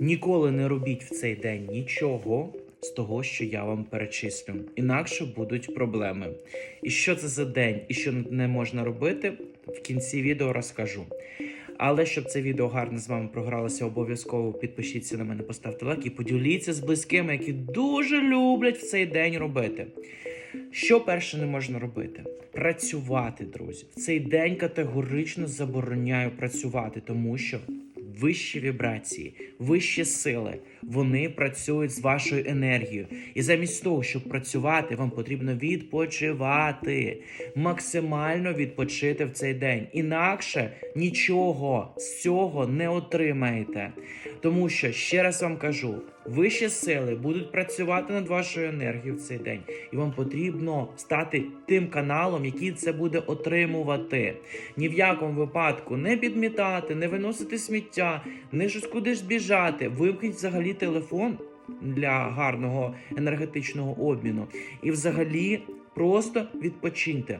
Ніколи не робіть в цей день нічого з того, що я вам перечислю. Інакше будуть проблеми. І що це за день, і що не можна робити, в кінці відео розкажу. Але щоб це відео гарно з вами програлося, обов'язково підпишіться на мене, поставте лайк і поділіться з близькими, які дуже люблять в цей день робити. Що перше не можна робити? Працювати, друзі. В цей день категорично забороняю працювати, тому що вищі вібрації, вищі сили, вони працюють з вашою енергією. І замість того, щоб працювати, вам потрібно відпочивати, максимально відпочити в цей день. Інакше нічого з цього не отримаєте. Тому що ще раз вам кажу: вищі сили будуть працювати над вашою енергією в цей день, і вам потрібно стати тим каналом, який це буде отримувати. Ні в якому випадку не підмітати, не виносити сміття, не щось кудись біжати. Вимкніть взагалі телефон для гарного енергетичного обміну. І взагалі просто відпочиньте.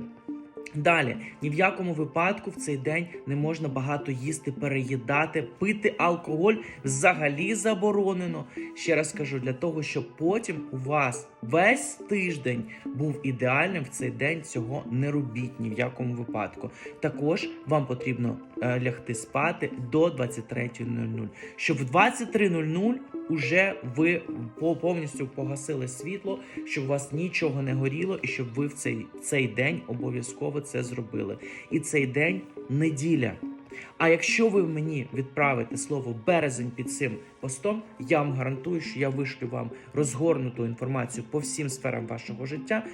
Далі, ні в якому випадку в цей день не можна багато їсти, переїдати, пити алкоголь взагалі заборонено. Ще раз кажу, для того, щоб потім у вас весь тиждень був ідеальним в цей день, цього не робіть ні в якому випадку. Також вам потрібно е, лягти спати до 23.00, щоб в 23.00 уже ви по- повністю погасили світло, щоб у вас нічого не горіло, і щоб ви в цей, цей день обов'язково це зробили. І цей день неділя. А якщо ви мені відправите слово березень під цим постом, я вам гарантую, що я вишлю вам розгорнуту інформацію по всім сферам вашого життя,